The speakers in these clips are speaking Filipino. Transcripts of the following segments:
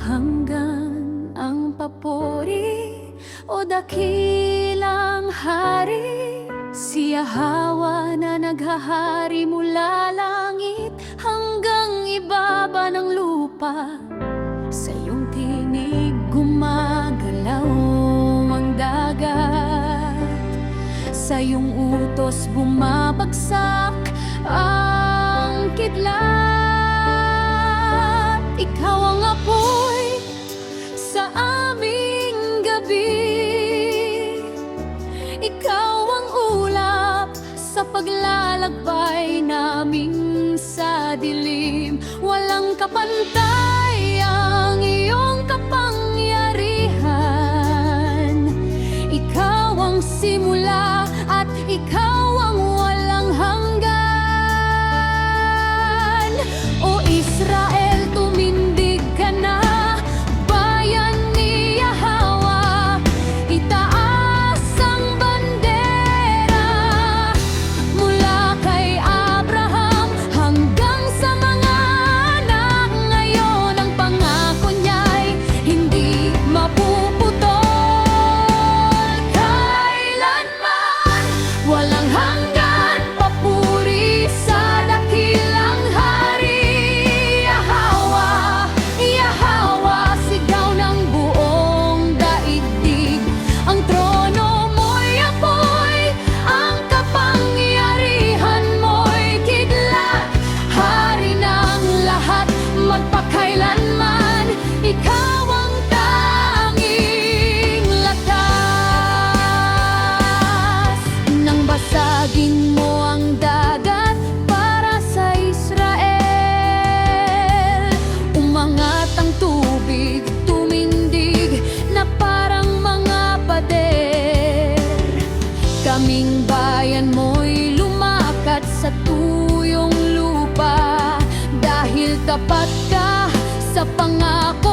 hanggan ang papuri o dakilang hari Siya hawa na naghahari mula langit hanggang ibaba ng lupa. Sa iyong tinig gumagalaw ang dagat. Sa iyong utos bumabagsak ang kidlat Ikaw ang aming gabi. Ikaw ang ulap sa paglalakbay naming sa dilim. Walang kapantay. tapat ka sa pangako.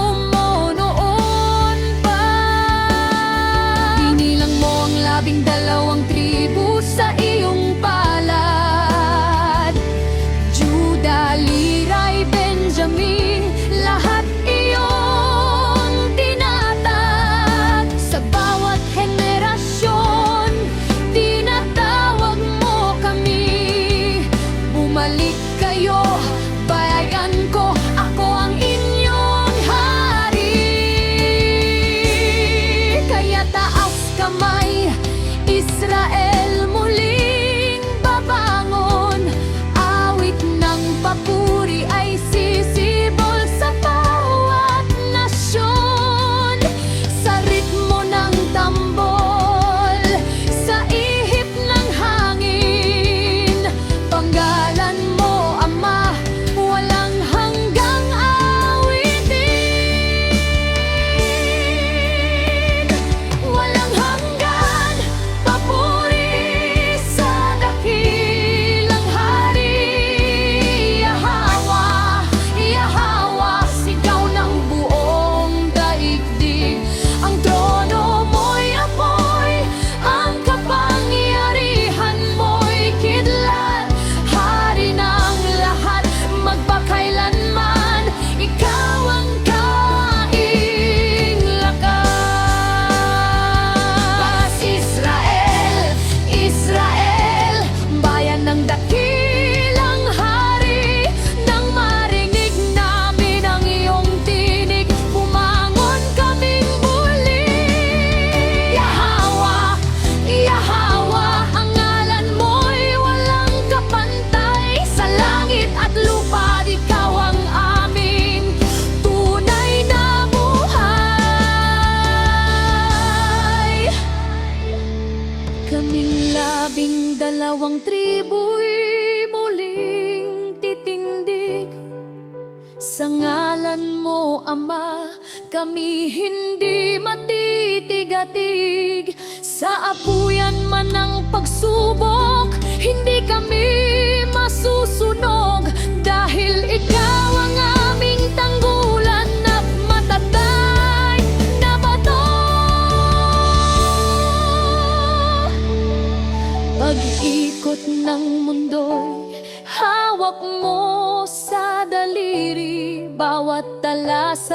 Labing dalawang tribu'y muling titindig. Sa ngalan mo, Ama, kami hindi matitigatig. Sa apuyan man ng pagsubok, hindi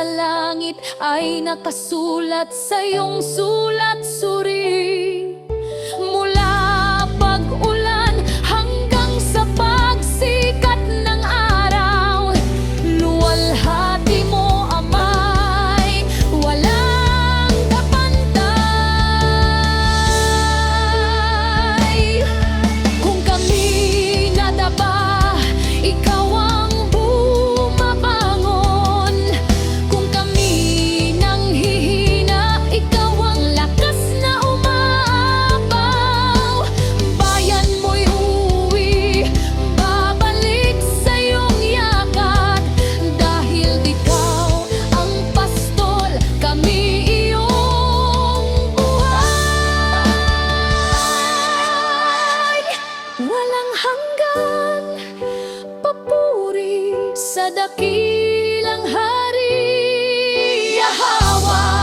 sa langit ay nakasulat sa iyong sulat. Suri ng hari. Yahawa.